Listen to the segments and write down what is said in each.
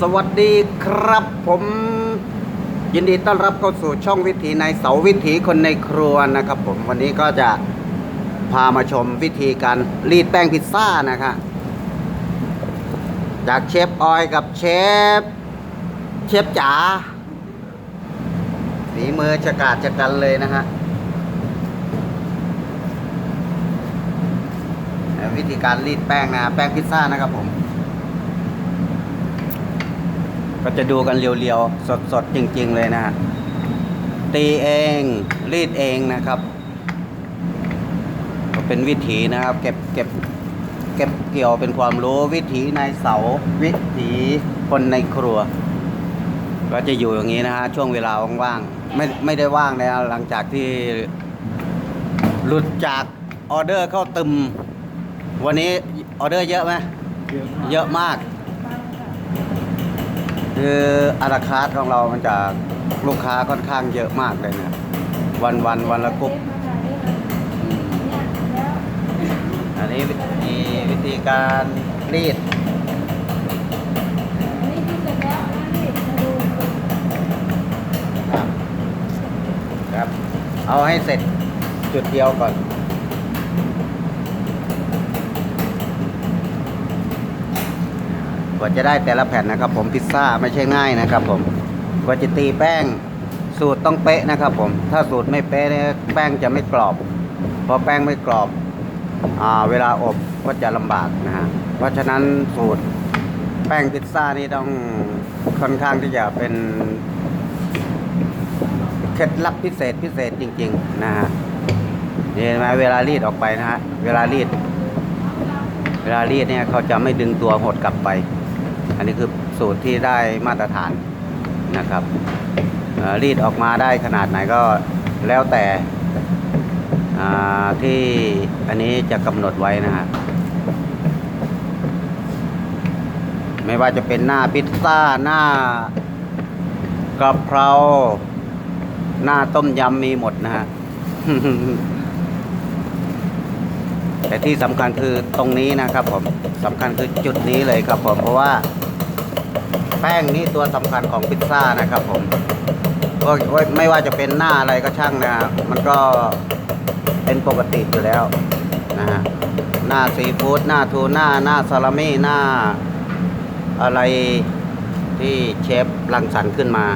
สวัสดีครับผม ยินดีต้อนรับเข้าสู่ช่องวิถีในเสาวิถีคนในครัวนะครับผมวันนี้ก็จะพามาชมวิธีการรีดแป้งพิซซ่านะครับจากเชฟออยกับเชฟเชฟจ๋าฝีมือฉกาจฉกันเลยนะฮะวิธีการรีดแป้งนะแป้งพิซซ่านะครับผม ก็จะดูกันเรียวๆ สดๆ จริงๆ เลยนะ ตีเอง รีดเองนะครับ ก็เป็นวิถีนะครับ เก็บเก็บเก็บเกี่ยวเป็นความรู้วิถีในเสาวิถีคนในครัว ก็จะอยู่อย่างนี้นะฮะช่วงเวลาว่างๆไม่ไม่ได้ว่างเลยนะหลังจากที่หลุดจากออเดอร์เข้าตึม วันนี้ออเดอร์เยอะไหมเยอะมาก คืออาราคาสของเรามันจะลูกค้าค่อนข้างเยอะมากเลยนะวันวันวันละกรุ๊ปอันนี้มีวิธีการรีดครับ เอาให้เสร็จจุดเดียวก่อน กว่าจะได้แต่ละแผ่นนะครับ ผมพิซซ่าไม่ใช่ง่ายนะครับ ผมกว่าจะตีแป้งสูตรต้องเป๊ะนะครับ ผมถ้าสูตรไม่เป๊ะเนี่ยแป้งจะไม่กรอบพอแป้งไม่กรอบอ่าเวลาอบก็จะลำบากนะฮะเพราะฉะนั้นสูตรแป้งพิซซ่านี่ต้องค่อนข้างที่จะเป็นเคล็ดลับพิเศษพิเศษจริง ๆ นะฮะเห็นไหมเวลารีดออกไปนะฮะเวลารีด เวลารีดเนี่ยเขาจะไม่ดึงตัวหดกลับไป อันนี้คือสูตรที่ได้มาตรฐานนะครับรีดออกมาได้ขนาดไหนก็แล้วแต่ที่อันนี้จะกำหนดไว้นะฮะไม่ว่าจะเป็นหน้าพิซซ่าหน้ากะเพราหน้าต้มยำมีหมดนะฮะ แต่ที่สำคัญคือตรงนี้นะครับผมสำคัญคือจุดนี้เลยครับผมเพราะว่าแป้งนี่ตัวสำคัญของพิซซ่านะครับผมก็ไม่ว่าจะเป็นหน้าอะไรก็ช่างนะมันก็เป็นปกติอยู่แล้วนะฮะหน้าซีฟู้ดหน้าทูน่าหน้าซาลามี่หน้าอะไรที่เชฟรังสรรค์ขึ้นมา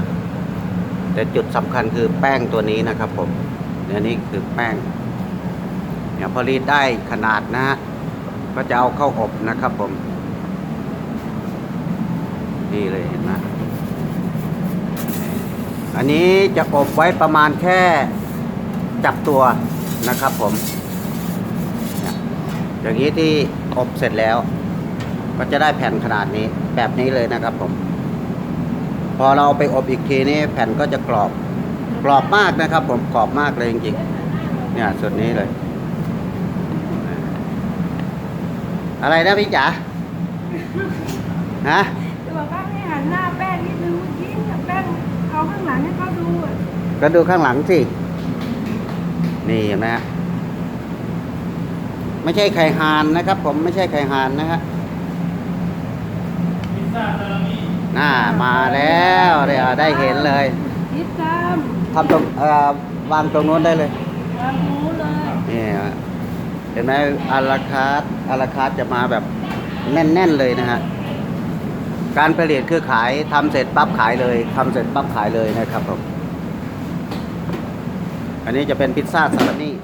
แต่จุดสำคัญคือแป้งตัวนี้นะครับผมเนี่ยนี่คือแป้ง เนี่ยพอรีดได้ขนาดนะฮะก็จะเอาเข้าอบนะครับผม นี่เลยเห็นไหมอันนี้จะอบไว้ประมาณแค่จับตัวนะครับผม อย่างนี้ที่อบเสร็จแล้ว ก็จะได้แผ่นขนาดนี้แบบนี้เลยนะครับผม พอเราเอาไปอบอีกทีนี่แผ่นก็จะกรอบกรอบมากนะครับผมกรอบมากเลยจริงๆเนี่ยสุดนี้เลย อะไรนะพี่จ๋าฮะจะบอกว่าให้หันหน้าแป้งนิดนึงเมื่อกี้เนี่ยแป้งเอาข้างหลังให้เขาดูอะก็ดูข้างหลังสิ นี่เห็นไหมฮะไม่ใช่ไข่หานนะครับ ผมไม่ใช่ไข่หานนะฮะน่ามาแล้วเดี๋ยวได้เห็นเลยยิบตามทำตรงเอ่อวางตรงโน้นได้เลยวางหูเลยนี่ฮะ เห็นไหมอาราคาร์อาราคาร์จะมาแบบแน่น ๆ เลยนะฮะ การผลิตคือขายทำเสร็จปั๊บขายเลยทำเสร็จปั๊บขายเลยนะครับผมอันนี้จะเป็นพิซซ่าซาลามี่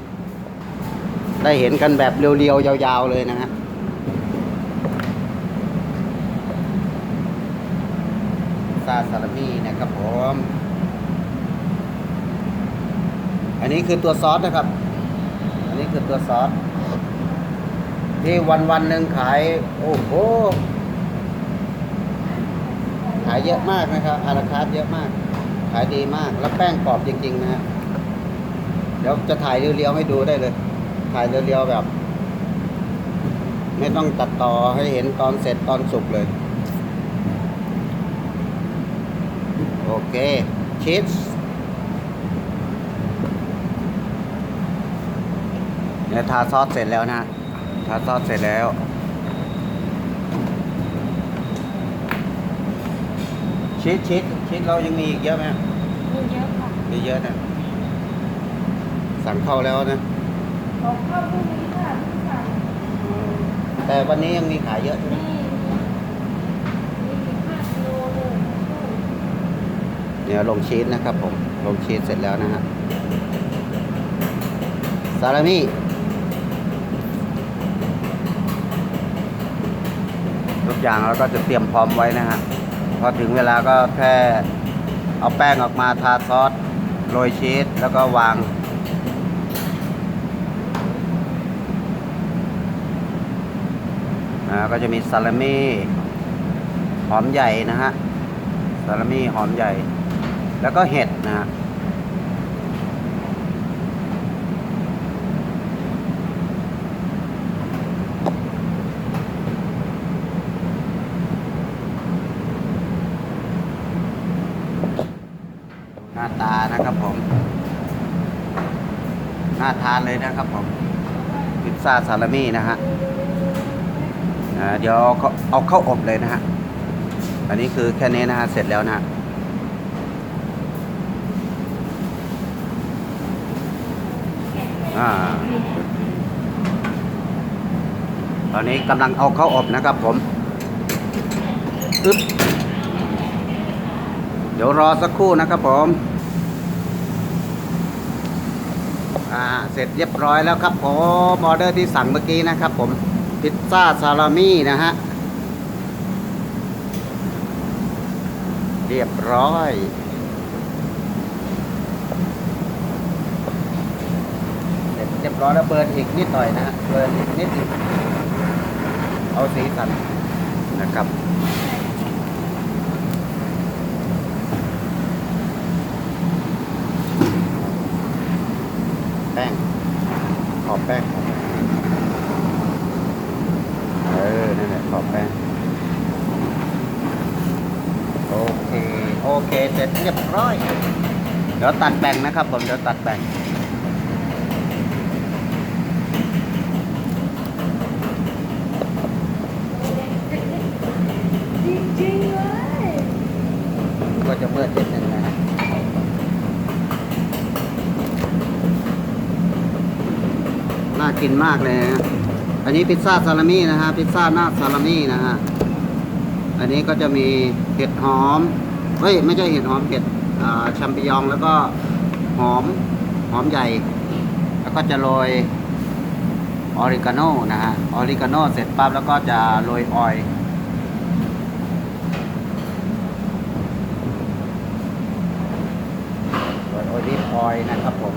ได้เห็นกันแบบเรียวๆยาว ๆ เลยนะฮะพิซซ่าซาลามี่นะครับผม อันนี้คือตัวซอสนะครับ อันนี้คือตัวซอส ที่วันวันๆหนึ่งขาย โอ้โห ขายเยอะมากนะครับ อาราคาร์เยอะมาก ขายดีมาก แล้วแป้งกรอบจริง ๆ นะฮะ เดี๋ยวจะถ่ายเรียวๆให้ดูได้เลย ถ่ายเรียวๆแบบ ไม่ต้องตัดต่อให้เห็นตอนเสร็จตอนสุกเลย โอเค ชีสเนี่ยทาซอสเสร็จแล้วนะ ทาซอสเสร็จแล้ว ชีสชีสชีสเรายังมีอีกเยอะไหมมีเยอะค่ะมีเยอะนะ สั่งเข้าแล้วนะของเข้าพรุ่งนี้ค่ะทุกอย่างแต่วันนี้ยังมีขายเยอะใช่ไหมนี่มีมีห้ากิโลเลยเดี๋ยวลงชีสนะครับผม ลงชีสเสร็จแล้วนะฮะซาลามี่ ทุกอย่างเราก็จะเตรียมพร้อมไว้นะฮะพอถึงเวลาก็แค่เอาแป้งออกมาทาซอสโรยชีสแล้วก็วางอ่าก็จะมีซาลามี่หอมใหญ่นะฮะซาลามี่หอมใหญ่ แล้วก็เห็ดนะฮะหน้าตานะครับผม น่าทานเลยนะครับผมพิซซ่าซาลามี่นะฮะเดี๋ยวเอาเข้าอาเข้าอบเลยนะฮะอันนี้คือแค่นี้นะฮะเสร็จแล้วนะฮะอ่าตอนนี้กำลังเอาเข้าอบนะครับผมอึ๊บเดี๋ยวรอสักครู่นะครับผม อ่าเสร็จเรียบร้อยแล้วครับผมออเดอร์ที่สั่งเมื่อกี้นะครับ ผมพิซซ่าซาลามี่นะฮะเรียบร้อยเสร็จเรียบร้อยแล้วเบิร์นอีกนิดหน่อยนะฮะเบิร์นอีกนิดหนึงเอาสีสันนะครับ แป้ง ขอบแป้งขอบแป้งเออ นั่นแหละขอบแป้ง โอเค โอ เสร็จเรียบร้อย เดี๋ยวตัดแบ่งนะครับผมเดี๋ยวตัดแบ่งจริงๆเลยก็จะเมื่อนิดนึงนะน่ากินมากเลยนะอันนี้พิซซ่าซาลามี่นะฮะ พิซซ่าหน้าซาลามี่นะฮะ อันนี้ก็จะมีเห็ดหอม เฮ้ยไม่ใช่เห็ดหอมเห็ดแชัมปิญองแล้วก็หอมหอมใหญ่ แล้วก็จะโรยออริกาโน่นะฮะออริกาโน่เสร็จปั๊บแล้วก็จะโรยออยโรยโอลิฟออยนะครับผม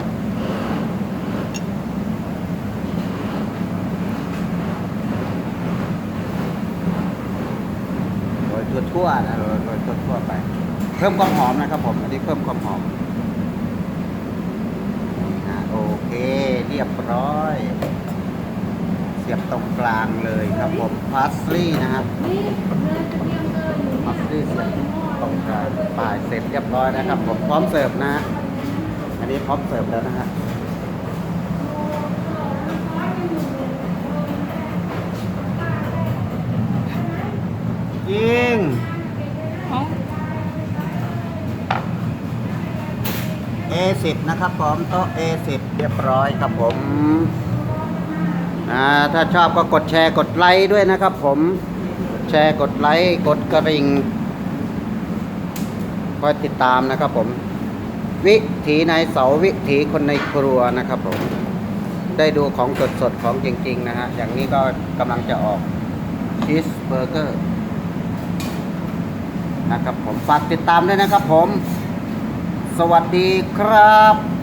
โรยทั่วๆนะโรยโรยทั่วๆไป เพิ่มความหอมนะครับผมอันนี้เพิ่มความหอมนี่ฮะโอเคเรียบร้อย เสียบตรงกลางเลยครับผมพาสลีย์นะครับมเนยอยู่พาเสลีย์เสียบตรงกลางป่ายเสร็จเรียบร้อยนะครับผมพร้อมเสิร์ฟนะฮะอันนี้พร้อมเสิร์ฟแล้วนะฮะยิง A10 นะครับผมโต๊ะ A10 เรียบร้อยครับผมอ่าถ้าชอบก็กดแชร์กดไลค์ด้วยนะครับผมแชร์กดไลค์กดกระดิ่งคอยติดตามนะครับผม วิถีในเสาวิถีคนในครัวนะครับผม ได้ดูของสดๆของจริง ๆ นะฮะ อย่างนี้ก็กำลังจะออกชีสเบอร์เกอร์นะครับผม ฝากติดตามด้วยนะครับผม สวัสดีครับ